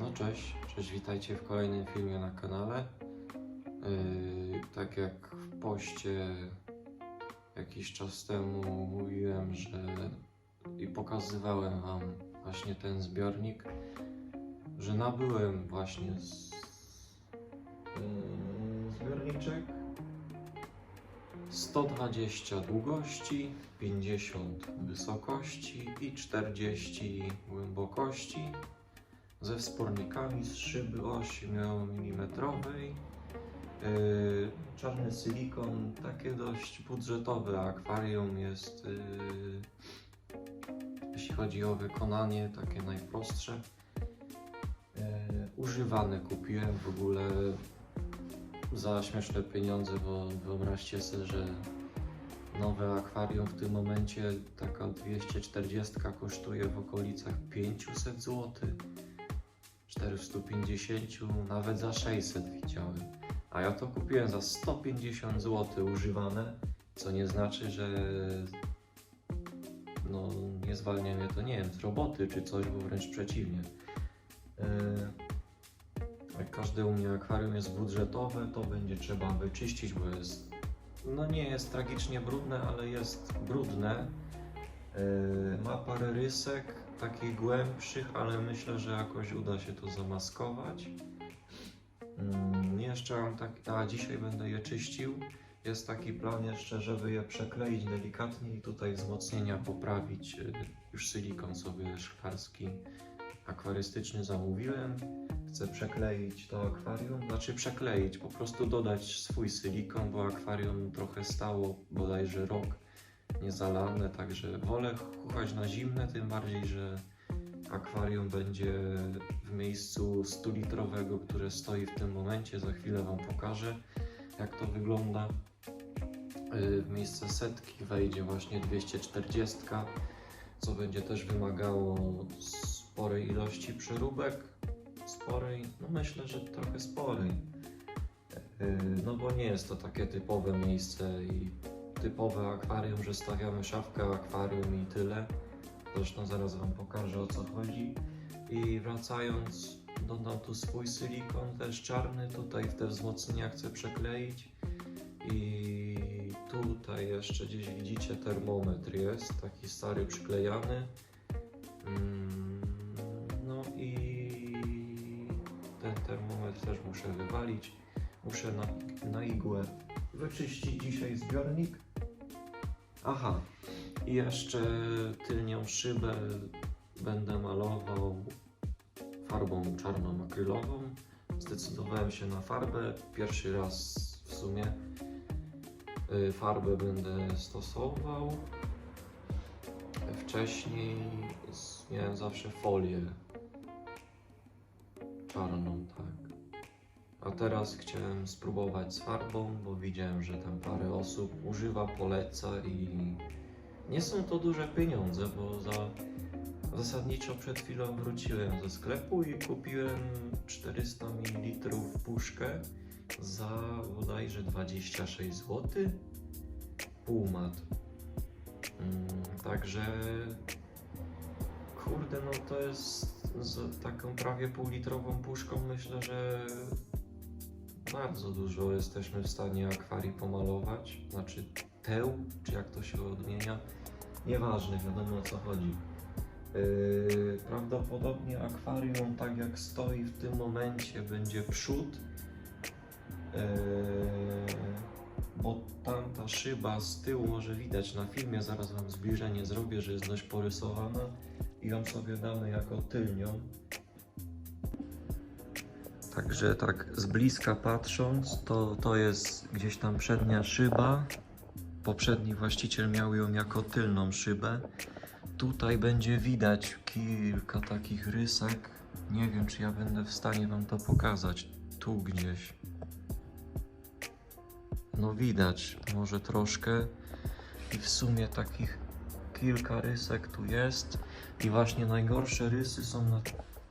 No cześć, cześć, witajcie w kolejnym filmie na kanale. Yy, tak jak w poście jakiś czas temu mówiłem, że i pokazywałem wam właśnie ten zbiornik, że nabyłem właśnie z, yy, zbiorniczek 120 długości, 50 wysokości i 40 głębokości ze wspornikami z szyby 8 mm. Yy, czarny silikon, takie dość budżetowe akwarium jest, yy, jeśli chodzi o wykonanie, takie najprostsze. Yy, używane kupiłem w ogóle za śmieszne pieniądze, bo wyobraźcie sobie, że nowe akwarium w tym momencie, taka 240 kosztuje w okolicach 500 zł. 450, nawet za 600 widziałem. A ja to kupiłem za 150 zł używane, co nie znaczy, że no, nie zwalnia mnie to, nie wiem, z roboty czy coś, bo wręcz przeciwnie. Yy, jak każde u mnie akwarium jest budżetowe, to będzie trzeba wyczyścić, bo jest, no nie jest tragicznie brudne, ale jest brudne. Yy, ma parę rysek, takich głębszych, ale myślę, że jakoś uda się to zamaskować. Mm, jeszcze mam tak, a dzisiaj będę je czyścił. Jest taki plan jeszcze, żeby je przekleić delikatnie i tutaj wzmocnienia poprawić. Już silikon sobie szklarski, akwarystyczny zamówiłem. Chcę przekleić to akwarium, znaczy przekleić, po prostu dodać swój silikon, bo akwarium trochę stało bodajże rok niezalane, także wolę chuchać na zimne, tym bardziej, że akwarium będzie w miejscu 100-litrowego, które stoi w tym momencie. Za chwilę Wam pokażę, jak to wygląda. Yy, W miejsce setki wejdzie właśnie 240, co będzie też wymagało sporej ilości przeróbek. Sporej, no myślę, że trochę sporej. Yy, No bo nie jest to takie typowe miejsce i typowe akwarium, że stawiamy szafkę akwarium i tyle. Zresztą zaraz Wam pokażę o co chodzi. I wracając, dodam tu swój silikon, też czarny. Tutaj w te wzmocnienia chcę przekleić. I tutaj jeszcze gdzieś widzicie termometr jest, taki stary przyklejany. Mm, No i ten termometr też muszę wywalić. Muszę na, na igłę wyczyścić dzisiaj zbiornik. Aha, i jeszcze tylnią szybę będę malował farbą czarną akrylową. Zdecydowałem się na farbę. Pierwszy raz w sumie y, farbę będę stosował. Wcześniej miałem zawsze folię czarną, tak. A teraz chciałem spróbować z farbą, bo widziałem, że tam parę osób używa, poleca i nie są to duże pieniądze, bo za zasadniczo przed chwilą wróciłem ze sklepu i kupiłem 400 ml puszkę za bodajże 26 zł. Półmat. Także kurde, no to jest z taką prawie półlitrową puszką myślę, że bardzo dużo jesteśmy w stanie akwarii pomalować. Znaczy teł, czy jak to się odmienia. Nieważne, wiadomo o co chodzi. Yy, prawdopodobnie akwarium, tak jak stoi w tym momencie, będzie przód. Yy, bo tamta szyba z tyłu może widać na filmie, zaraz Wam zbliżenie zrobię, że jest dość porysowana i ją sobie damy jako tylnią. Także tak z bliska patrząc, to, to jest gdzieś tam przednia szyba. Poprzedni właściciel miał ją jako tylną szybę. Tutaj będzie widać kilka takich rysek. Nie wiem, czy ja będę w stanie Wam to pokazać. Tu gdzieś. No widać, może troszkę. I w sumie takich kilka rysek tu jest. I właśnie najgorsze rysy są na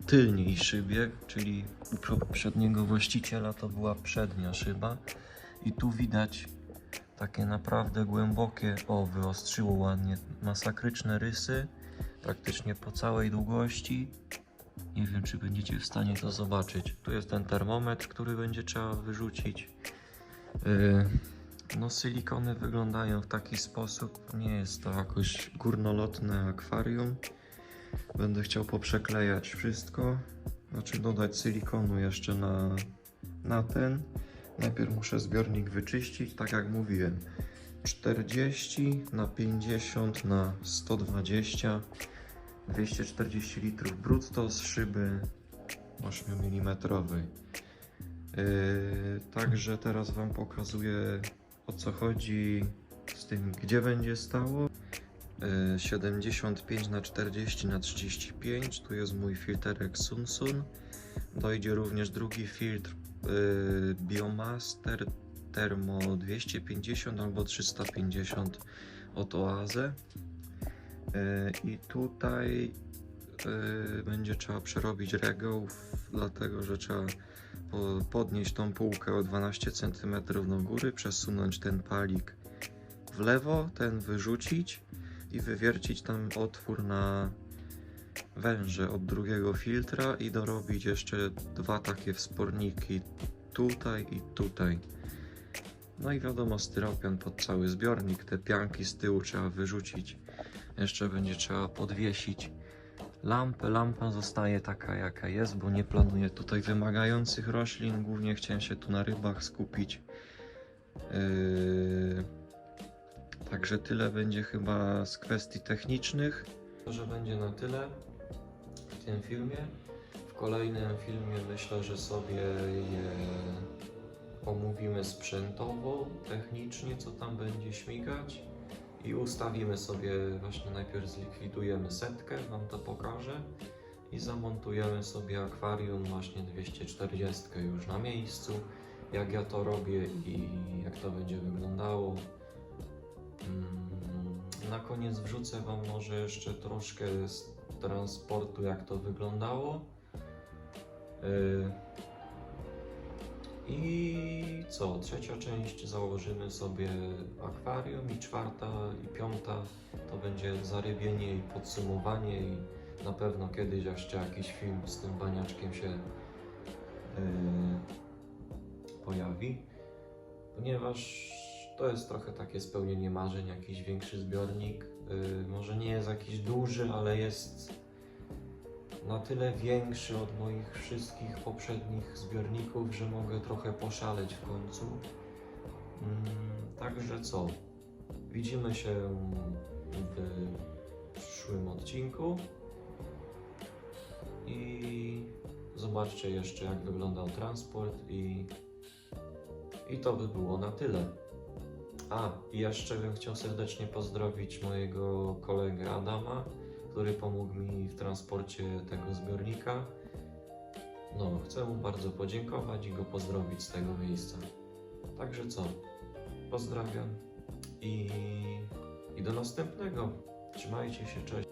tylniej szybie, czyli u poprzedniego właściciela to była przednia szyba. I tu widać takie naprawdę głębokie, o wyostrzyło ładnie, masakryczne rysy, praktycznie po całej długości. Nie wiem, czy będziecie w stanie to zobaczyć. Tu jest ten termometr, który będzie trzeba wyrzucić. Yy, no, silikony wyglądają w taki sposób. Nie jest to jakoś górnolotne akwarium. Będę chciał poprzeklejać wszystko. Znaczy dodać silikonu jeszcze na, na ten. Najpierw muszę zbiornik wyczyścić, tak jak mówiłem. 40 na 50 na 120 240 litrów brutto z szyby 8 mm. Yy, także teraz Wam pokazuję o co chodzi z tym, gdzie będzie stało. Yy, 75 na 40 na 35 tu jest mój filterek Sunsun. Dojdzie również drugi filtr yy, Biomaster Thermo 250 albo 350 od Oazę. Yy, I tutaj będzie trzeba przerobić regał, dlatego że trzeba po, podnieść tą półkę o 12 cm do góry, przesunąć ten palik w lewo, ten wyrzucić i wywiercić tam otwór na węże od drugiego filtra i dorobić jeszcze dwa takie wsporniki tutaj i tutaj. No i wiadomo, styropian pod cały zbiornik, te pianki z tyłu trzeba wyrzucić. Jeszcze będzie trzeba podwiesić lampę. Lampa zostaje taka jaka jest, bo nie planuję tutaj wymagających roślin. Głównie chciałem się tu na rybach skupić. Yy... Także tyle będzie chyba z kwestii technicznych. To, że będzie na tyle w tym filmie. W kolejnym filmie myślę, że sobie je omówimy sprzętowo, technicznie, co tam będzie śmigać i ustawimy sobie, właśnie najpierw zlikwidujemy setkę, Wam to pokażę i zamontujemy sobie akwarium właśnie 240 już na miejscu, jak ja to robię i jak to będzie wyglądało. Na koniec wrzucę Wam może jeszcze troszkę z transportu, jak to wyglądało. Yy, I co? Trzecia część założymy sobie akwarium i czwarta i piąta to będzie zarybienie i podsumowanie i na pewno kiedyś jeszcze jakiś film z tym baniaczkiem się yy, pojawi, ponieważ to jest trochę takie spełnienie marzeń, jakiś większy zbiornik. Yy, może nie jest jakiś duży, ale jest na tyle większy od moich wszystkich poprzednich zbiorników, że mogę trochę poszaleć w końcu. Mm, Także co? Widzimy się w przyszłym odcinku i zobaczcie jeszcze jak wyglądał transport i, i to by było na tyle. A, i jeszcze bym chciał serdecznie pozdrowić mojego kolegę Adama, który pomógł mi w transporcie tego zbiornika. No, chcę mu bardzo podziękować i go pozdrowić z tego miejsca. Także co? Pozdrawiam i, i do następnego. Trzymajcie się, cześć.